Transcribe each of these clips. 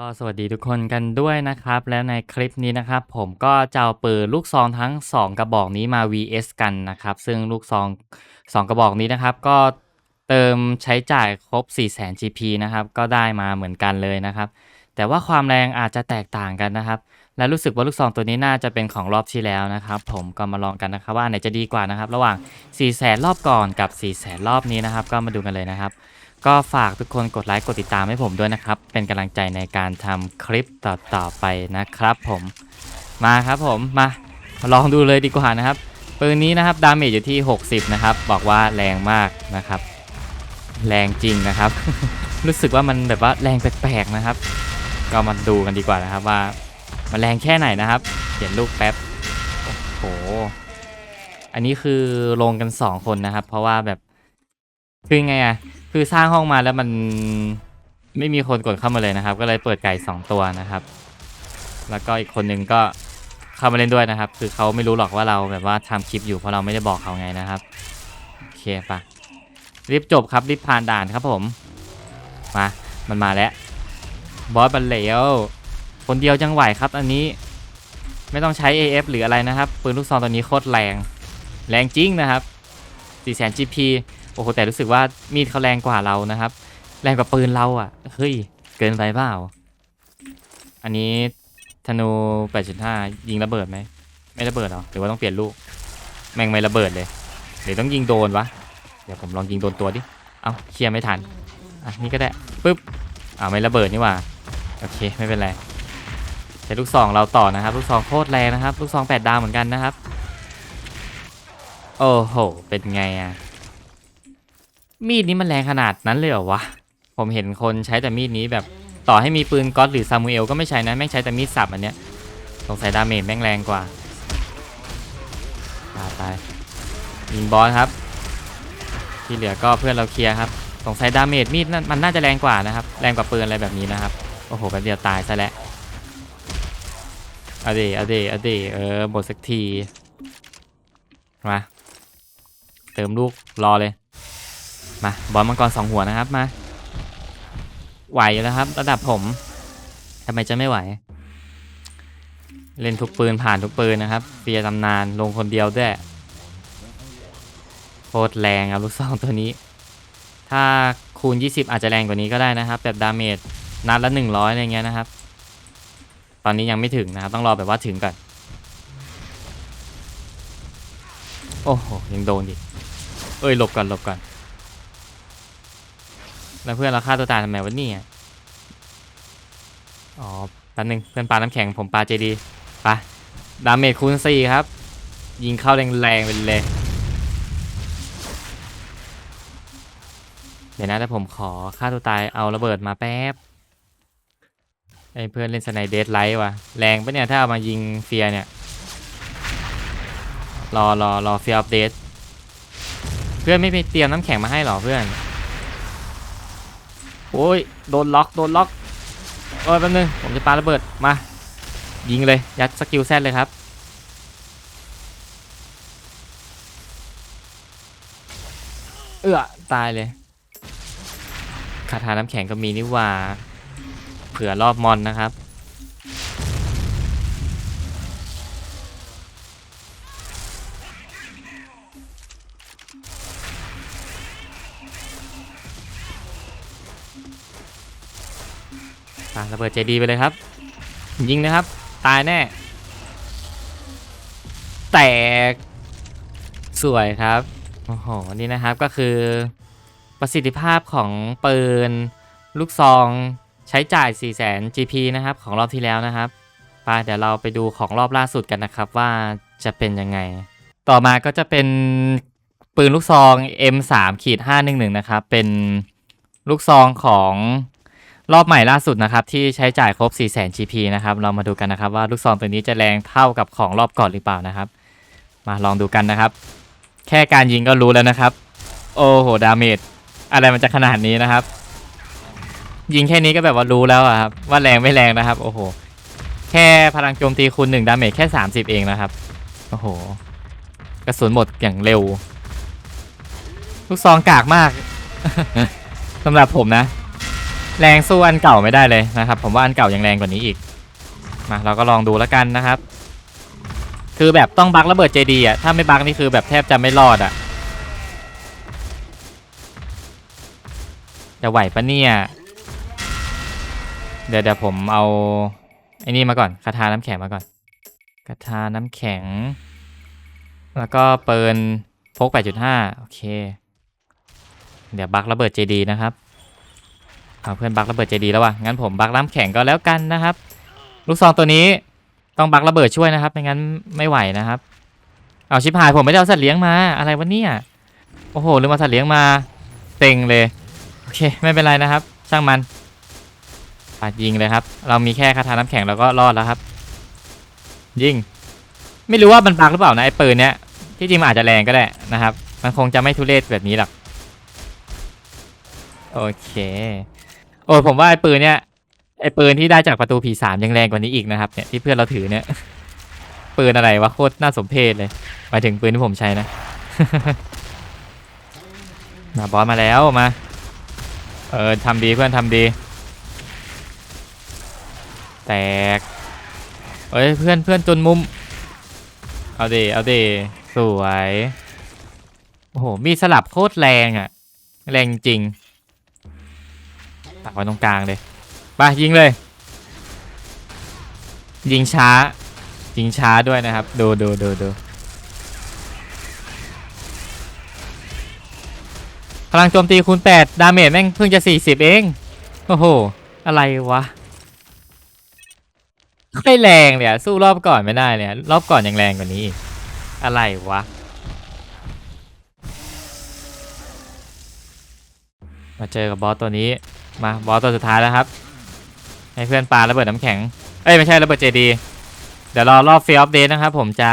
ก็สวัสดีทุกคนกันด้วยนะครับ แล้วในคลิปนี้นะครับ ผมก็จะเอาปืนลูกซองทั้ง 2 กระบอกนี้มา vs กันนะครับ ซึ่งลูกซอง 2 กระบอกนี้นะครับ ก็เติมใช้จ่ายครบ 400,000 GP นะครับ ก็ได้มาเหมือนกันเลยนะครับ แต่ว่าความแรงอาจจะแตกต่างกันนะครับ และรู้สึกว่าลูกซองตัวนี้น่าจะเป็นของรอบที่แล้วนะครับ ผมก็มาลองกันนะครับว่าไหนจะดีกว่านะครับ ระหว่าง 400,000 รอบก่อนกับ 400,000 รอบนี้นะครับ ก็มาดูกันเลยนะครับ ก็ฝากทุกคนกดไลค์กดติดตามให้ผมด้วยนะครับ เป็นกำลังใจในการทำคลิปต่อๆไปนะครับผมมาครับผมมาลองดูเลยดีกว่านะครับปืนนี้นะครับดาเมจอยู่ที่ 60 นะครับ บอกว่าแรงมากนะครับ แรงจริงนะครับ รู้สึกว่ามันแบบว่าแรงแปลกๆนะครับ ก็มาดูกันดีกว่านะครับว่า มันแรงแค่ไหนนะครับเปลี่ยนลูกแป๊บโอ้โหอันนี้คือลงกัน 2 คนนะครับ เพราะว่าแบบคือไงอะ คือสร้างห้องมาแล้วมันไม่มีคนกดเข้ามาเลยนะครับ ก็เลยเปิดไก่2ตัวนะครับ แล้วก็อีกคนนึงก็เข้ามาเล่นด้วยนะครับ คือเขาไม่รู้หรอกว่าเราแบบว่าทำคลิปอยู่เพราะเราไม่ได้บอกเขาไงนะครับโอเคปะรีบจบครับรีบผ่านด่านครับผมมามันมาแล้วบอสบันเหลวคนเดียวจังไหวครับ อันนี้ไม่ต้องใช้ AF หรืออะไรนะครับปืนลูกซองตัวนี้โคตรแรง แรงจริงนะครับ4 0 0 0 0 GP โอ้โหแต่รู้สึกว่ามีดเขาแรงกว่าเรานะครับ แรงกว่าปืนเราอะเฮ้ยเกินไปเปล่าอันนี้ธนู 8.5 ยิงระเบิดไหมไม่ระเบิดหรอหรือว่าต้องเปลี่ยนลูก แม่งไม่ระเบิดเลยหรือต้องยิงโดนวะเดี๋ยวผมลองยิงโดนตัวดิเอาเคลียร์ไม่ทันอะนี่ก็ได้ปึ๊บอ่าไม่ระเบิดนี่ว่าโอเคไม่เป็นไรแต่ลูกซองเราต่อนะครับ ลูกซองโคตรแรงนะครับ ลูกซอง8ดาวเหมือนกันนะครับ โอ้โห เป็นไงอะ มีดนี้มันแรงขนาดนั้นเลยเหรอวะ ผมเห็นคนใช้แต่มีดนี้แบบต่อให้มีปืนก๊อตหรือซามูเอลก็ไม่ใช้นะ แม่งใช้แต่มีดสับอันเนี้ยสงสัยดาเมจแม่งแรงกว่าตายตายยิงบอสครับ ที่เหลือก็เพื่อนเราเคลียร์ครับสงสัยดาเมจมีดนั่นมันน่าจะแรงกว่านะครับ แรงกว่าปืนอะไรแบบนี้นะครับ โอ้โหแป๊บเดียวตายซะแล้วอาดีเอดีเอดีเออหมดสักที มา เติมลูกรอเลย มาบอลมังกรสองหัวนะครับมา ไหวอยู่แล้วครับ ระดับผมทำไมจะไม่ไหว เล่นทุกปืนผ่านทุกปืนนะครับเฟียตำนานลงคนเดียวด้วยโคตรแรงครับลูกซองตัวนี้ ถ้าคูณ 20 อาจจะแรงกว่านี้ก็ได้นะครับ แบบดาเมจนัดละ 100อะไรเงี้ยนะครับ ตอนนี้ยังไม่ถึงนะครับ ต้องรอแบบว่าถึงก่อน โอ้โห ยังโดนดิเอ้ยหลบก่อนหลบก่อน แล้วเพื่อนเราฆ่าตัวตายทำไมวะเนี่ยอ๋อแป๊บนึงเพื่อนปลาน้ำแข็งผมปลาเจดีไปดาเมจคูณสี่ครับ ยิงเข้าแรงๆไปเลย เดี๋ยวนะแต่ผมขอฆ่าตัวตายเอาระเบิดมาแป๊บไอ้เพื่อนเล่นสไนเดสไลท์ว่ะแรงปะเนี่ยถ้าเอามายิงเฟียเนี่ย รอรอรอเฟียอัปเดต เพื่อนไม่ไปเตรียมน้ำแข็งมาให้หรอเพื่อน โอ้ยโดนล็อกโดนล็อกเอ้ยแป๊บนึงผมจะปาระเบิดมา ยิงเลย ยัดสกิลแซดเลยครับ เอื้อตายเลยคาถาน้ำแข็งก็มีนี่หว่า เผื่อรอบมอนนะครับ ปาระเบิดใจดีไปเลยครับ ยิงนะครับ ตายแน่ แตก สวยครับ โอ้โห นี่นะครับก็คือประสิทธิภาพของปืน ลูกซองใช้จ่าย 4 0 0 0 0 GP นะครับ ของรอบที่แล้วนะครับไปเดี๋ยวเราไปดูของรอบล่าสุดกันนะครับว่าจะเป็นยังไง ต่อมาก็จะเป็นปืนลูกซอง M3 ขีด511 นะครับ เป็นลูกซองของ รอบใหม่ล่าสุดนะครับที่ใช้จ่ายครบ4 0 0 0 0 GP นะครับเรามาดูกันนะครับว่าลูกซองตัวนี้จะแรงเท่ากับของรอบก่อนหรือเปล่านะครับ มาลองดูกันนะครับ แค่การยิงก็รู้แล้วนะครับ โอ้โหดาเมจอะไรมันจะขนาดนี้นะครับ ยิงแค่นี้ก็แบบว่ารู้แล้วอะครับว่าแรงไม่แรงนะครับ โอ้โห แค่พลังโจมตีคูณหนึ่งดาเมจแค่ 30 เองนะครับโอ้โหกระสุนหมดอย่างเร็ว ลูกซองกากมากสำหรับผมนะ แรงสู้อันเก่าไม่ได้เลยนะครับ ผมว่าอันเก่ายังแรงกว่านี้อีก มาเราก็ลองดูแล้วกันนะครับ คือแบบต้องบักระเบิดเจดีอะถ้าไม่บักนี่คือแบบแทบจะไม่รอดอะจะไหวปะเนี่ย เดี๋ยวเดี๋ยวผมเอาไอ้นี่มาก่อนคาถาน้ำแข็งมาก่อนคาถาน้ำแข็ง แล้วก็เปินพก 8.5 โอเค เดี๋ยวบักระเบิดเจดีนะครับ เอาเพื่อนบักระเบิดเจดีแล้ววะงั้นผมบักน้ำแข็งก็แล้วกันนะครับ ลูกซองตัวนี้ต้องบักระเบิดช่วยนะครับไม่งั้นไม่ไหวนะครับ เอาชิบหายผมไม่ได้เอาสัตว์เลี้ยงมาอะไรวะเนี่ยโอ้โหลืมเอาสัตว์เลี้ยงมาเต็งเลยโอเคไม่เป็นไรนะครับ ช่างมันปาดยิงเลยครับ เรามีแค่คาถาน้ำแข็งเราก็รอดแล้วครับ ยิงไม่รู้ว่ามันบักหรือเปล่านะไอ้ปืนเนี้ยที่จริงมันอาจจะแรงก็ได้นะครับ มันคงจะไม่ทุเรศแบบนี้หรอกโอเค โอ้ยผมว่าไอ้ปืนเนี้ยไอ้ปืนที่ได้จากประตูผีสามยังแรงกว่านี้อีกนะครับเนี่ยที่เพื่อนเราถือเนี่ย ปืนอะไรวะโคตรน่าสมเพชเลยหมายถึงปืนที่ผมใช้นะมาบอสมาแล้วมา เออทำดีเพื่อนทำดี แตกเอ้ยเพื่อนเพื่อนจนมุม เอาดีเอาดีสวย โอ้โห มีสลับโคตรแรงอะแรงจริง ตักไว้ตรงกลางเลยไปยิงเลย ยิงช้า ยิงช้าด้วยนะครับ ดูดูดูดูพลังโจมตีคูณ 8 ดาเมจแม่งเพิ่งจะ 40 เอง โอ้โห อะไรวะไม่แรงเลยสู้รอบก่อนไม่ได้เลยรอบก่อนยังแรงกว่านี้ อะไรวะ มาเจอกับบอสตัวนี้ มาบอสตัวสุดท้ายแล้วครับ ให้เพื่อนปาระเบิดน้ำแข็ง เอ้ยไม่ใช่ระเบิดเจดี เดี๋ยวรอรอบฟียร์อัปเดตนะครับ ผมจะ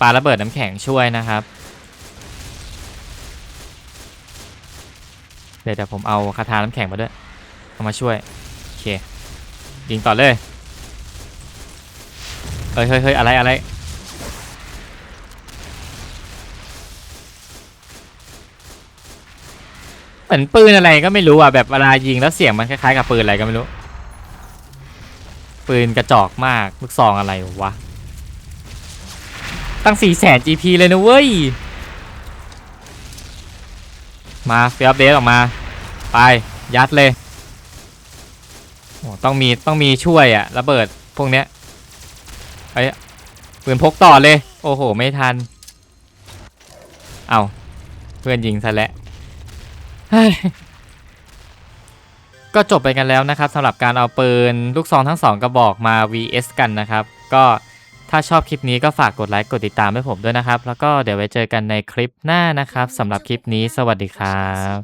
ปาระเบิดน้ำแข็งช่วยนะครับ เดี๋ยวเดี๋ยวผมเอาคาถาน้ำแข็งมาด้วย เอามาช่วย โอเค ยิงต่อเลย เฮ้ยเฮ้ยเฮ้ยอะไรอะไร เหมือนปืนอะไรก็ไม่รู้อะแบบเวลายิงแล้วเสียงมันคล้ายๆกับปืนอะไรก็ไม่รู้ ปืนกระจอกมากลูกซองอะไรวะ ตั้ง4 0 0 0 0 GP เลยนะเว้ย มาเฟียอัปเดตออกมา ไป ยัดเลยโอ้ต้องมีต้องมีช่วยอะระเบิดพวกเนี้ยเอ้ปืนพกต่อเลย โอ้โห ไม่ทัน เอาเพื่อนยิงซะแล้ว ก็จบไปกันแล้วนะครับสำหรับการเอาปืนลูกซองทั้งสองกระบอกมา vs กันนะครับ ก็ถ้าชอบคลิปนี้ก็ฝากกดไลค์กดติดตามให้ผมด้วยนะครับ แล้วก็เดี๋ยวไว้เจอกันในคลิปหน้านะครับสำหรับคลิปนี้สวัสดีครับ